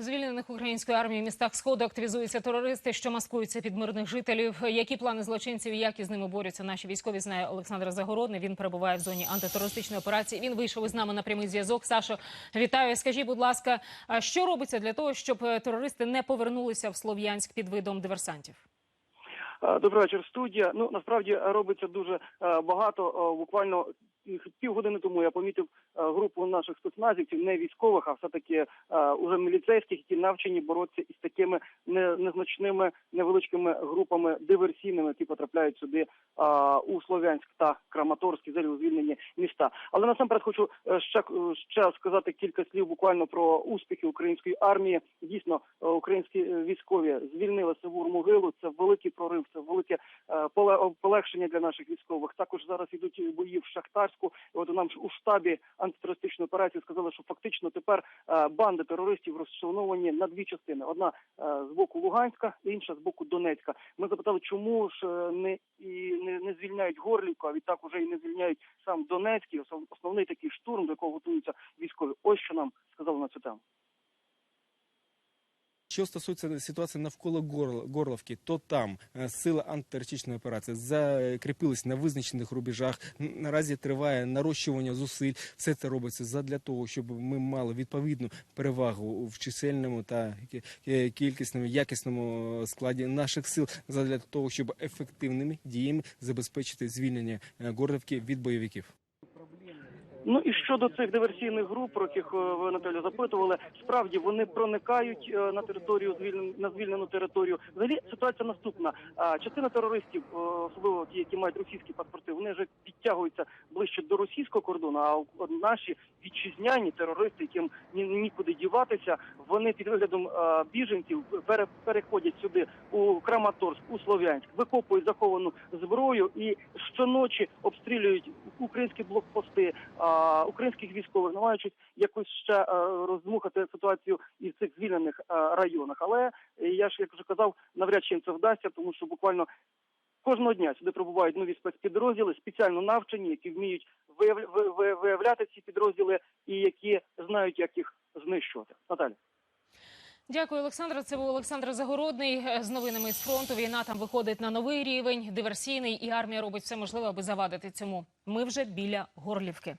Звільнених української армії в містах сходу активізуються терористи, що маскуються під мирних жителів. Які плани злочинців і як із ними борються наші військові, знає Олександр Загородний. Він перебуває в зоні антитерористичної операції. Він вийшов із нами на прямий зв'язок. Сашо, вітаю. Скажіть, будь ласка, що робиться для того, щоб е, терористи не повернулися в Слов'янськ під видом диверсантів? Е, Добрий вечір, студія. Ну насправді робиться дуже е, багато. Буквально півгодини тому я помітив е, групу наших спецназівців, не військових, а все таки уже міліцейських, які навчені боротися із такими незначними невеличкими групами диверсійними, які потрапляють сюди е, у Слов'янськ та Краматорськ, у звільнені міста. Але насамперед хочу е, ще е, ще сказати кілька слів буквально про успіхи української армії. Дійсно, е, українські е, військові звільнили Севур могилу. Полегшення для наших військових. Також зараз ідуть бої в Шахтарську. От нам у штабі антитерористичної операції сказали, що фактично тепер е, банди терористів розчленовані на дві частини: одна е, з боку Луганська, інша з боку Донецька. Ми запитали, чому ж е, не і не, не звільняють Горлівку, а відтак уже і не звільняють сам Донецький, основний такий штурм, до якого готуються військові. Ось що нам сказали на цю тему. Що стосується ситуації навколо Горл- Горловки, то там е, сили антитерористичної операції закріпились на визначених рубежах. Наразі триває нарощування зусиль. Все це робиться задля того, щоб ми мали відповідну перевагу в чисельному та кі- е, кількісному, якісному складі наших сил, задля того, щоб ефективними діями забезпечити звільнення е, Горлівки від бойовиків. Ну і щодо цих диверсійних груп, про яких е, ви Наталю запитували, справді вони проникають е, на територію на звільнену територію. Взагалі ситуація наступна. Частина терористів, е, особливо ті, які мають російські паспорти, вони вже підтягуються ближче до російського кордону. А наші вітчизняні терористи, яким ні- нікуди діватися, вони під виглядом біженців пере- переходять сюди у Краматорськ, у Слов'янськ, викопують заховану зброю і щоночі обстрілюють українські блокпости, українських військових, намагаючись якось ще е, роздмухати ситуацію і в цих звільнених е, районах. Але я ж як вже казав, навряд чи їм це вдасться, тому що буквально кожного дня сюди прибувають нові спецпідрозділи, спеціально навчені, які вміють виявля- ви- ви- виявляти ці підрозділи і які знають, як їх знищувати. Наталя. Дякую, Олександра. Це був Олександр Загородний е, з новинами з фронту. Війна там виходить на новий рівень, диверсійний, і армія робить все можливе, аби завадити цьому. Ми вже біля Горлівки.